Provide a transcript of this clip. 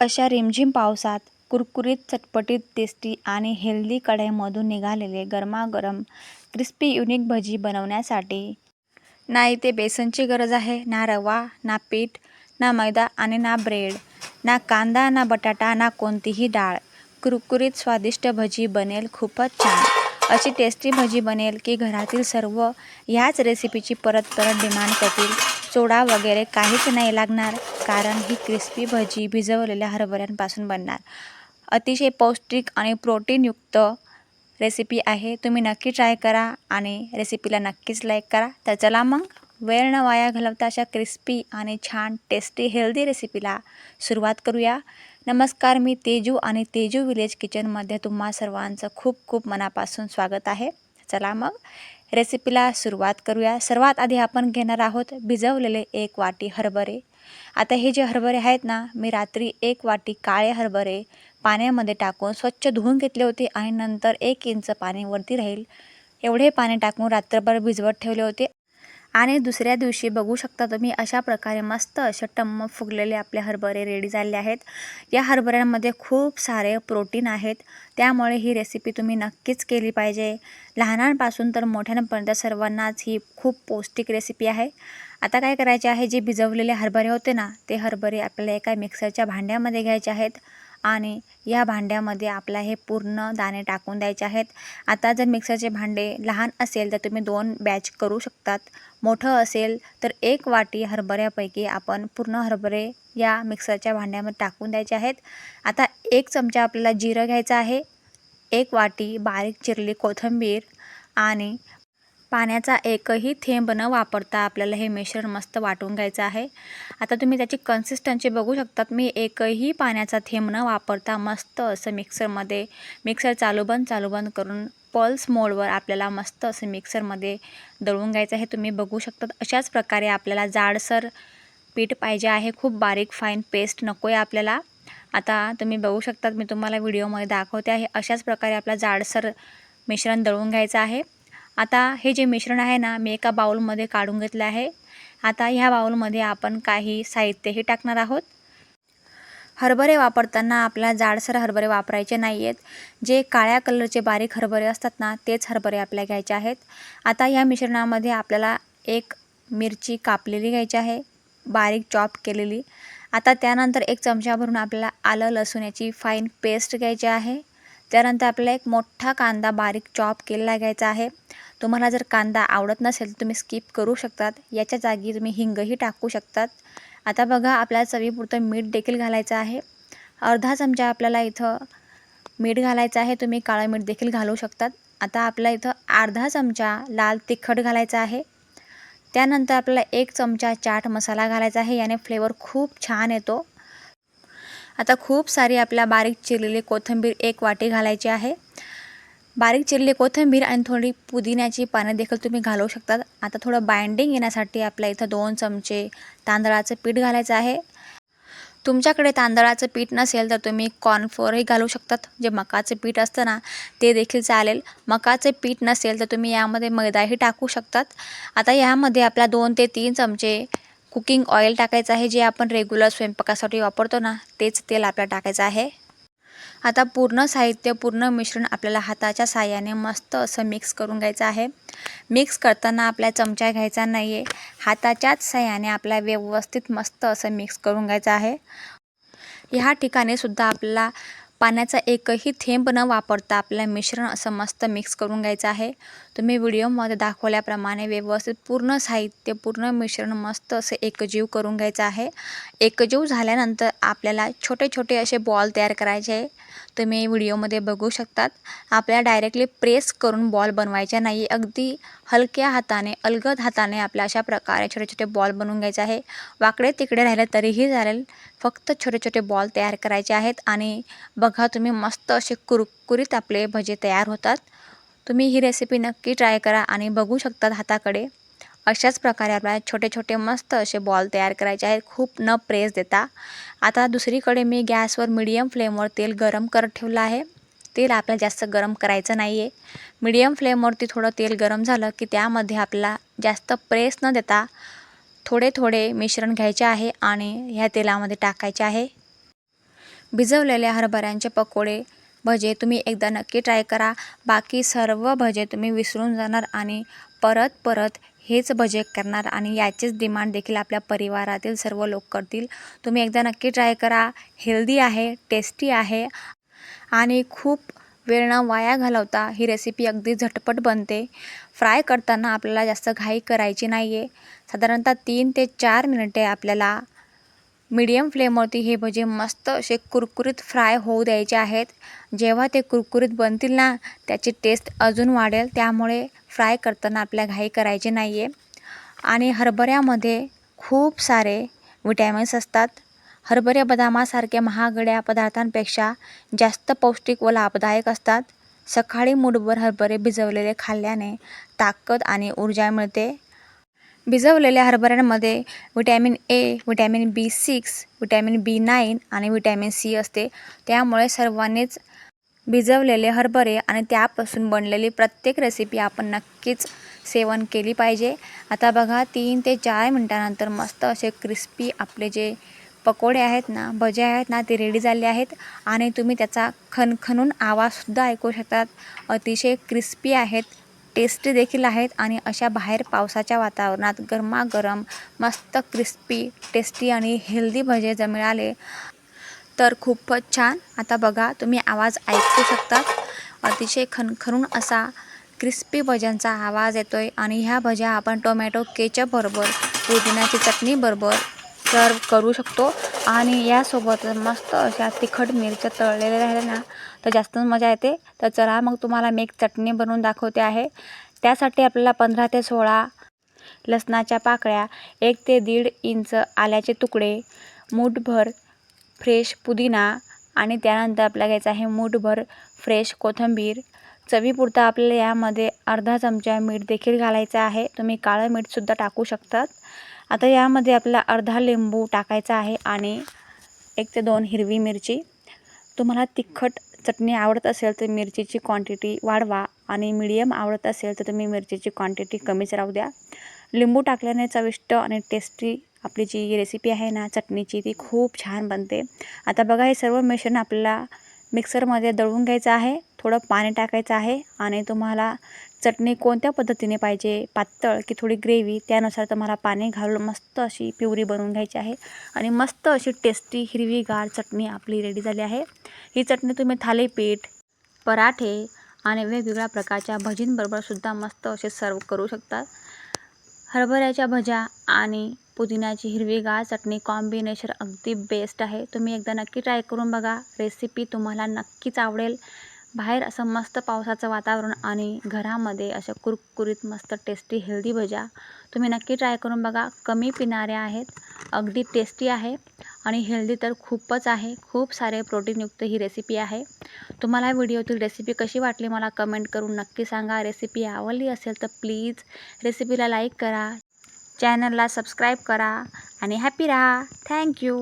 अशा रिमझिम पावसात कुरकुरीत चटपटीत टेस्टी आणि हेल्दी कढईमधून निघालेले गरमागरम क्रिस्पी युनिक भजी बनवण्यासाठी. ना इथे बेसनची गरज आहे ना रवा ना पीठ ना मैदा आणि ना ब्रेड ना कांदा ना बटाटा ना कोणतीही डाळ. कुरकुरीत स्वादिष्ट भजी बनेल खूपच छान. अशी टेस्टी भजी बनेल की घरातील सर्व ह्याच रेसिपीची परत परत डिमांड करतील. सोडा वगैरे काहीच नाही लागणार कारण ही क्रिस्पी भजी भिजवलेल्या हरभऱ्यांपासून बनणार. अतिशय पौष्टिक आणि प्रोटीनयुक्त रेसिपी आहे. तुम्ही नक्की ट्राय करा आणि रेसिपीला नक्कीच लाईक करा. तर चला मग वेळ न वाया घालवता अशा क्रिस्पी आणि छान टेस्टी हेल्दी रेसिपीला सुरुवात करूया. नमस्कार मी तेजू आणि तेजू विलेज किचनमध्ये तुम्हा सर्वांचं खूप खूप मनापासून स्वागत आहे. चला मग रेसिपीला सुरुवात करूया. सर्वात आधी आपण घेणार आहोत भिजवलेले एक वाटी हरभरे. आता हे जे हरभरे आहेत ना मी रात्री एक वाटी काळे हरभरे पाण्यामध्ये टाकून स्वच्छ धुवून घेतले होते आणि नंतर एक इंच पाणी वरती राहील. एवढे पाणी टाकून रात्रभर भिजवत ठेवले होते. आणि दुसऱ्या दिवशी बघू शकता तुम्ही अशा प्रकारे मस्त असे टम्म फुगलेले आपले हरभरे रेडी झाले आहेत. या हरभऱ्यांमध्ये खूप सारे प्रोटीन आहेत. त्यामुळे ही रेसिपी तुम्ही नक्कीच केली पाहिजे. लहानांपासून तर मोठ्यांपर्यंत सर्वांनाच ही खूप पौष्टिक रेसिपी आहे. आता काय करायचे आहे? जे भिजवलेले हरभरे होते ना ते हरभरे आपल्याला एका मिक्सरच्या भांड्यामध्ये घ्यायचे आहेत. आणि या भांड्यामध्ये आपला हे पूर्ण दाणे टाकून द्यायचे आहेत. आता जर मिक्सरचे भांडे लहान असेल तर तुम्ही दोन बॅच करू शकतात. मोठं असेल तर एक वाटी हरभऱ्यापैकी आपण पूर्ण हरभरे या मिक्सरच्या भांड्यामध्ये टाकून द्यायचे आहेत. आता एक चमचा आपल्याला जिरं घ्यायचं आहे. एक वाटी बारीक चिरली कोथिंबीर आणि पाण्याचा एकही थेंब न वापरता आपल्याला हे मिश्रण मस्त वाटून घ्यायचं आहे. आता तुम्ही त्याची कन्सिस्टन्सी बघू शकतात. मी एकही पाण्याचा थेंब न वापरता मस्त असं मिक्सरमध्ये मिक्सर चालू बंद चालू बंद करून पल्स मोडवर आपल्याला मस्त असं मिक्सरमध्ये दळून घ्यायचं आहे. तुम्ही बघू शकतात. अशाच प्रकारे आपल्याला जाडसर पीठ पाहिजे आहे. खूप बारीक फाईन पेस्ट नको आहे आपल्याला. आता तुम्ही बघू शकतात. मी तुम्हाला व्हिडिओमध्ये दाखवते आहे. अशाच प्रकारे आपला जाडसर मिश्रण दळून घ्यायचं आहे. आता हे जे मिश्रण आहे ना मी एका बाऊलमध्ये काढून घेतलं आहे. आता ह्या बाऊलमध्ये आपण काही साहित्यही टाकणार आहोत. हरभरे वापरताना आपल्याला जाडसर हरभरे वापरायचे नाही आहेत जे काळ्या कलरचे बारीक हरभरे असतात ना तेच हरभरे आपल्या घ्यायचे आहेत. आता या मिश्रणामध्ये आपल्याला एक मिरची कापलेली घ्यायची आहे बारीक चॉप केलेली. आता त्यानंतर एक चमचा भरून आपल्याला आलं लसूण याची फाईन पेस्ट घ्यायची आहे. त्यानंतर आपल्याला एक मोठा कांदा बारीक चॉप केलेला घ्यायचा आहे. तुम्हाला जर कांदा आवडत नसेल तर तुम्ही स्किप करू शकतात. याच्या जागी तुम्ही हिंगही टाकू शकतात. आता बघा आपल्याला चवीपुरतं मीठ देखील घालायचं आहे. अर्धा चमचा आपल्याला इथं मीठ घालायचं आहे. तुम्ही काळं मीठ देखील घालू शकतात. आता आपल्या इथं अर्धा चमचा लाल तिखट घालायचा आहे. त्यानंतर आपल्याला एक चमचा चाट मसाला घालायचा आहे. याने फ्लेवर खूप छान येतो. आता खूप सारी आपल्या बारीक चिरलेली कोथिंबीर एक वाटी घालायची आहे. बारीक चिरली कोथिंबीर आणि थोडी पुदिन्याची पानं देखील तुम्ही घालवू शकतात. आता थोडं बाइंडिंग येण्यासाठी आपल्या इथं दोन चमचे तांदळाचं पीठ घालायचं आहे. तुमच्याकडे तांदळाचं पीठ नसेल तर तुम्ही कॉर्नफ्लोअरही घालू शकतात. जे मकाचं पीठ असतं ना ते देखील चालेल. मकाचं पीठ नसेल तर तुम्ही यामध्ये मैदाही टाकू शकतात. आता यामध्ये आपल्या दोन ते तीन चमचे कुकिंग ऑइल टाकायचं आहे जे आपण रेग्युलर स्वयंपाकासाठी वापरतो ना तेच तेल आपल्याला टाकायचं आहे. आता पूर्ण साहित्य पूर्ण मिश्रण आपल्याला हाताच्या साह्याने मस्त असं मिक्स करून घ्यायचं आहे. मिक्स करताना आपल्या चमचा घ्यायचा नाही आहे हाताच्याच साह्याने आपल्या व्यवस्थित मस्त असं मिक्स करून घ्यायचं आहे. ह्या ठिकाणी सुद्धा आपल्याला पाण्याचा एकही थेंब न वापरता आपलं मिश्रण असं मस्त मिक्स करून घ्यायचं आहे. तुम्ही व्हिडिओमध्ये दाखवल्याप्रमाणे व्यवस्थित पूर्ण साहित्य पूर्ण मिश्रण मस्त असं एकजीव करून घ्यायचं आहे. एकजीव झाल्यानंतर आपल्याला छोटे छोटे असे बॉल तयार करायचे आहे. तुम्ही व्हिडिओमध्ये बघू शकतात. आपल्याला डायरेक्टली प्रेस करून बॉल बनवायचे नाही. अगदी हलक्या हाताने अलगद हाताने आपल्या अशा प्रकारे छोटे छोटे बॉल बनवून घ्यायचे आहे. वाकडे तिकडे राहिले तरीही चालेल. फक्त छोटे छोटे बॉल तयार करायचे आहेत आणि बघा तुम्ही मस्त असे कुरकुरीत आपले भजे तयार होतात. तुम्ही ही रेसिपी नक्की ट्राय करा आणि बघू शकतात हाताकडे. अशाच प्रकारे आपल्याला छोटे छोटे मस्त असे बॉल तयार करायचे आहेत. खूप न प्रेस देता. आता दुसरीकडे मी गॅसवर मीडियम फ्लेमवर तेल गरम करत ठेवलं आहे. तेल आपल्याला जास्त गरम करायचं नाही आहे मीडियम फ्लेमवरती थोडं तेल गरम झालं की त्यामध्ये आपल्याला जास्त प्रेस न देता थोडे थोडे मिश्रण घ्यायचे आहे आणि ह्या तेलामध्ये टाकायचे आहे. भिजवलेल्या हरभऱ्यांचे पकोडे भजे तुम्ही एकदा नक्की ट्राय करा. बाकी सर्व भजे तुम्ही विसरून जाणार आणि परत परत हेच भजे करणार आणि याचीच डिमांड देखील आपल्या परिवारातील सर्व लोक करतील. तुम्ही एकदा नक्की ट्राय करा. हेल्दी आहे टेस्टी आहे. आणि खूप वेळ न वाया घालवता. ही रेसिपी अगदी झटपट बनते. फ्राय करताना आपल्याला जास्त घाई करायची नाही आहे साधारणतः तीन ते चार मिनिटे आपल्याला मीडियम फ्लेमवरती हे भजे मस्त असे कुरकुरीत फ्राय होऊ द्यायचे आहेत. जेव्हा ते कुरकुरीत बनतील ना त्याची टेस्ट अजून वाढेल. त्यामुळे फ्राय करताना आपल्या घाई करायची नाही आहे आणि हरभऱ्यामध्ये खूप सारे विटॅमिन्स असतात. हरभरे बदामासारख्या महागड्या पदार्थांपेक्षा जास्त पौष्टिक व लाभदायक असतात. सकाळी मूठभर हरभरे भिजवलेले खाल्ल्याने ताकद आणि ऊर्जा मिळते. भिजवलेल्या हरभऱ्यांमध्ये vitamin A vitamin B six vitamin B nine आणि विटॅमिन सी असते. त्यामुळे सर्वांनीच भिजवलेले हरभरे आणि त्यापासून बनलेली प्रत्येक रेसिपी आपण नक्कीच सेवन केली पाहिजे. आता बघा तीन ते चार मिनटानंतर मस्त असे क्रिस्पी आपले जे पकोडे आहेत ना भजे आहेत ना ते रेडी झाले आहेत आणि तुम्ही त्याचा खनखनून आवाजसुद्धा ऐकू शकतात. अतिशय क्रिस्पी आहेत टेस्टी देखील आहेत आणि अशा बाहेर पावसाच्या वातावरणात गरमागरम मस्त क्रिस्पी टेस्टी आणि हेल्दी भजे जर मिळाले तर खूपच छान. आता बघा तुम्ही आवाज ऐकू शकतात अतिशय खनखरून असा क्रिस्पी भज्यांचा आवाज येतो आहे आणि ह्या भज्या आपण टोमॅटो केचपबरोबर पुदिन्याची चटणीबरोबर सर्व करू शकतो. आणि यासोबत मस्त अशा तिखट मिरच्या तळलेल्या राहिल्या ना तर जास्त मजा येते. तर चला मग तुम्हाला मी एक चटणी बनवून दाखवते आहे. त्यासाठी आपल्याला पंधरा ते सोळा लसणाच्या पाकळ्या एक ते दीड इंच आल्याचे तुकडे मूठभर फ्रेश पुदिना आणि त्यानंतर आपल्याला घ्यायचं आहे मूठभर फ्रेश कोथिंबीर. चवीपुरता आपल्याला यामध्ये अर्धा चमचा मीठ देखील घालायचं आहे. तुम्ही काळं मीठसुद्धा टाकू शकतात. आता यामध्ये आपल्याला अर्धा लिंबू टाकायचा आहे आणि एक ते दोन हिरवी मिरची. तुम्हाला तिखट चटणी आवडत असेल तर मिरचीची क्वांटिटी वाढवा आणि मिडियम आवडत असेल तर तुम्ही मिरचीची क्वांटिटी कमीच राहू द्या. लिंबू टाकल्याने चविष्ट आणि टेस्टी आपली जी रेसिपी आहे ना चटणीची ती खूप छान बनते. आता बघा हे सर्व मिश्रण आपल्याला मिक्सरमध्ये दळून घ्यायचं आहे. थोडं पाणी टाकायचं आहे आणि तुम्हाला चटणी कोणत्या पद्धतीने पाहिजे? पातळ की थोडी ग्रेव्ही? त्यानुसार तुम्हाला पाणी घालून मस्त अशी प्युरी बनवून घ्यायची आहे. आणि मस्त अशी टेस्टी हिरवीगार चटणी आपली रेडी झाली आहे. ही चटणी तुम्ही थालीपीठ पराठे आणि वेगवेगळ्या प्रकारच्या भजींबरोबरसुद्धा मस्त असे सर्व करू शकतात हरभऱ्याच्या भज्या आणि पुदिन्याची हिरवीगार चटणी कॉम्बिनेशन अगदी बेस्ट आहे. तुम्ही एकदा नक्की ट्राय करून बघा. रेसिपी तुम्हाला नक्कीच आवडेल. बाहेर असं मस्त पावसाचं वातावरण आणि घरामध्ये अशा कुरकुरीत मस्त टेस्टी हेल्दी भज्या तुम्ही नक्की ट्राय करून बघा. कमी पिणाऱ्या आहेत अगदी टेस्टी आहे आणि हेल्दी तर खूपच आहे. खूप सारे प्रोटीनयुक्त ही रेसिपी आहे. तुम्हाला व्हिडिओतील रेसिपी कशी वाटली मला कमेंट करून नक्की सांगा. रेसिपी आवडली असेल तर प्लीज रेसिपीला लाईक करा. चॅनलला सबस्क्राईब करा आणि हॅपी राहा. थँक्यू